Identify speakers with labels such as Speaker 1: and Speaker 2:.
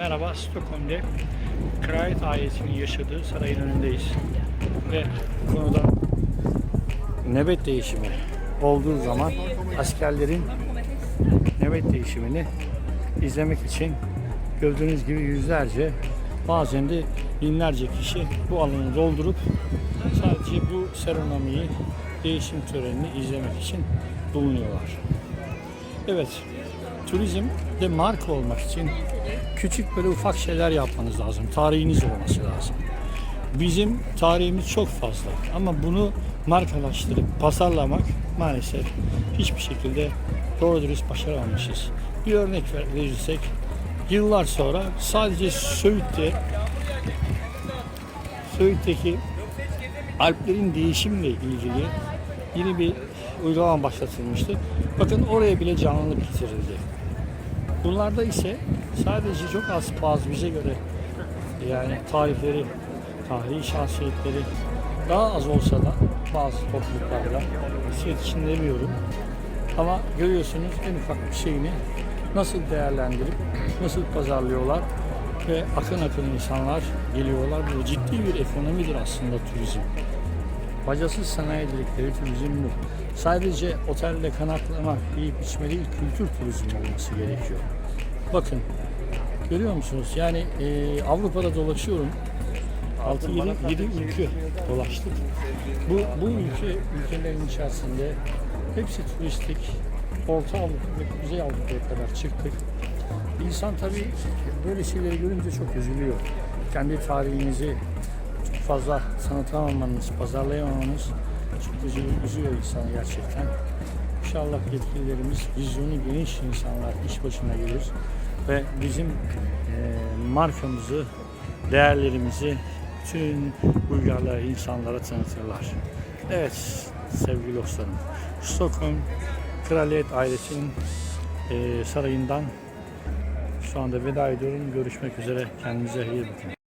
Speaker 1: Merhaba, Stockholm'de Kraliyet ailesinin yaşadığı sarayın önündeyiz. Ve konuda nöbet değişimi olduğu zaman askerlerin nöbet değişimini izlemek için gördüğünüz gibi yüzlerce bazen de binlerce kişi bu alanı doldurup sadece bu serenomiyi, değişim törenini izlemek için bulunuyorlar. Evet, turizm de marka olmak için küçük böyle ufak şeyler yapmanız lazım. Tarihiniz olması lazım. Bizim tarihimiz çok fazla ama bunu markalaştırıp pazarlamak maalesef hiçbir şekilde doğru dürüst başaramamışız. Bir örnek ver- verirsek yıllar sonra sadece Söğüt'te Söğüt'teki Alplerin değişimle ilgili yeni bir uygulama başlatılmıştı. Bakın oraya bile canlılık getirildi. Bunlarda ise sadece çok az bazı bize göre yani tarihleri, tarihi şahsiyetleri daha az olsa da bazı topluluklarda siyet için demiyorum. Ama görüyorsunuz en ufak bir şeyini nasıl değerlendirip nasıl pazarlıyorlar ve akın akın insanlar geliyorlar. Bu ciddi bir ekonomidir aslında turizm. Bacasız sanayi dedikleri turizm bu. Sadece otelde kanaklama, yiyip içme değil, kültür turizmi olması gerekiyor. Bakın, görüyor musunuz? Yani e, Avrupa'da dolaşıyorum. 6 7 7 ülke dolaştık. Bu bu ülke ülkelerin içerisinde hepsi turistik. Orta Avrupa ve Kuzey Avrupa'ya kadar çıktık. İnsan tabii böyle şeyleri görünce çok üzülüyor. Kendi tarihinizi fazla tanıtamamanız, pazarlayamamanız çok üzüyor, insanı gerçekten. İnşallah yetkililerimiz vizyonu geniş insanlar iş başına gelir ve bizim e, markamızı, değerlerimizi bütün uygarlığa, insanlara tanıtırlar. Evet sevgili dostlarım, Stockholm Kraliyet ailesinin e, sarayından şu anda veda ediyorum. Görüşmek üzere. Kendinize iyi bakın.